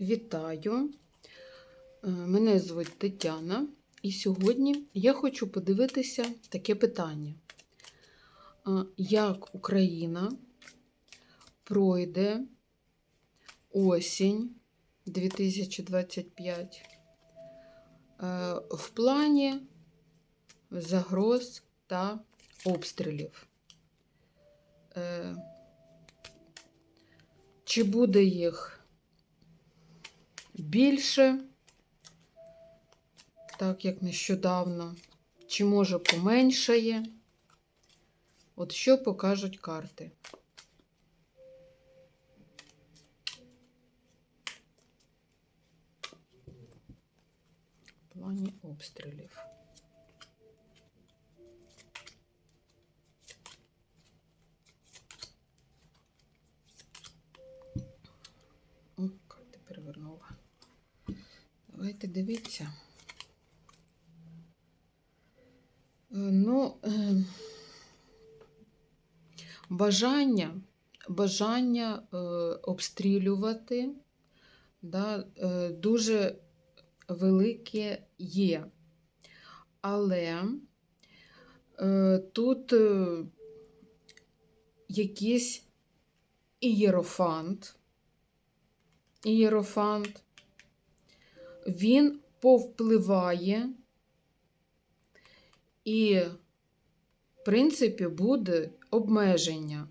Вітаю! Е, Мене звуть Тетяна, і сьогодні я хочу подивитися таке питання: Е, як Україна пройде осінь 2025 е, в плані загроз та обстрілів? Чи буде їх? Більше, так як нещодавно, чи може поменшає. От що покажуть карти. В плані обстрілів. О, карти перевернула. Давайте дивіться. Е, Ну, е, бажання, бажання е, обстрілювати да, дуже велике є. Але тут якийсь ієрофант, ієрофант, він повпливає і, в принципі, буде обмеження.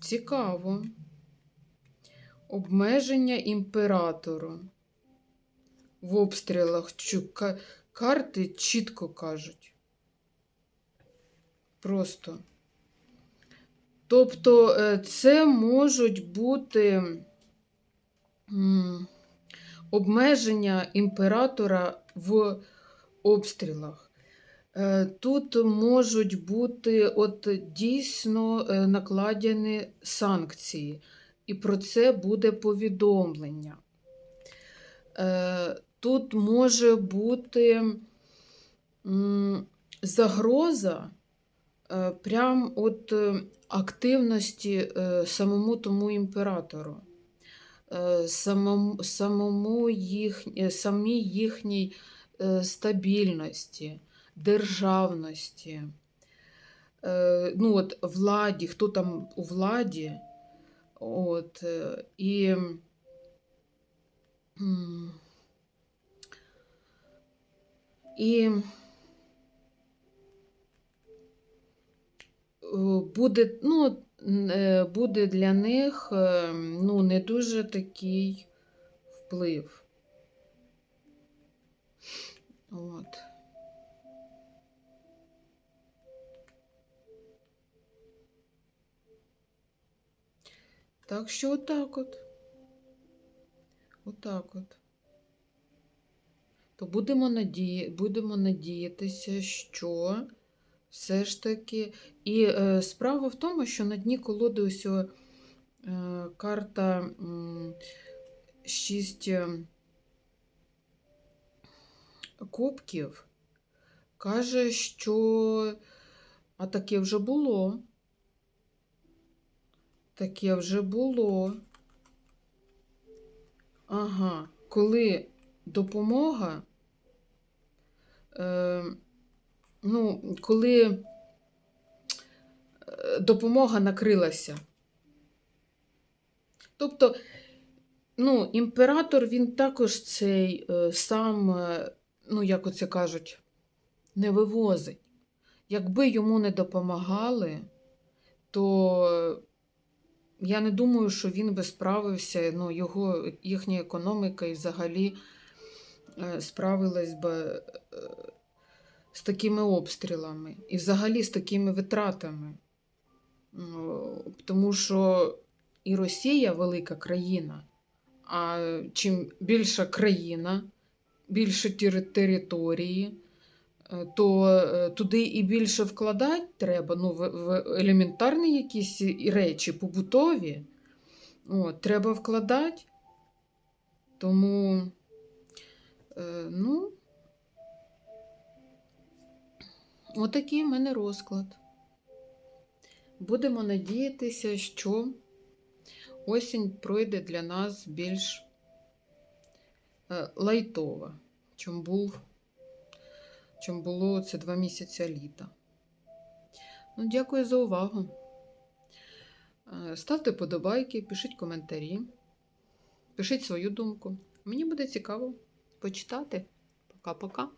Цікаво. Обмеження імператору в обстрілах. Карти чітко кажуть. Просто. Тобто, е, це можуть бути обмеження імператора в обстрілах. Е, Тут можуть бути от дійсно е, накладені санкції, і про це буде повідомлення. Е, Тут може бути загроза прям от активності самому тому імператору самому, самому їх, е, самій їхній е, стабільності, державності, е, ну от владі, хто там у владі, от, е, і і е, буде, ну, е, буде для них е, ну, не дуже такий вплив. От. Так що отак от. Отак от. То будемо, надії... будемо надіятися, що все ж таки. І е, справа в тому, що на дні колоди ось е, карта м, 6 кубків каже, що а таке вже було. Таке вже було. Ага, коли допомога, е, ну, коли е, допомога накрилася. Тобто, ну, імператор він також цей е, сам, е, ну, як оце кажуть, не вивозить. Якби йому не допомагали, то я не думаю, що він би справився, ну, його, їхня економіка і взагалі справилась би з такими обстрілами і взагалі з такими витратами. Тому що і Росія велика країна, а чим більша країна, більше території, е, то е, туди і більше вкладати треба, ну, в, елементарні якісь речі, побутові. От, треба вкладати. Тому, е, ну, отакий в мене розклад. Будемо надіятися, що осінь пройде для нас більш е, лайтова, чим, був, чим було це два місяці літа. Ну, дякую за увагу. Е, Ставте подобайки, пишіть коментарі, пишіть свою думку. Мені буде цікаво почитати. Пока-пока.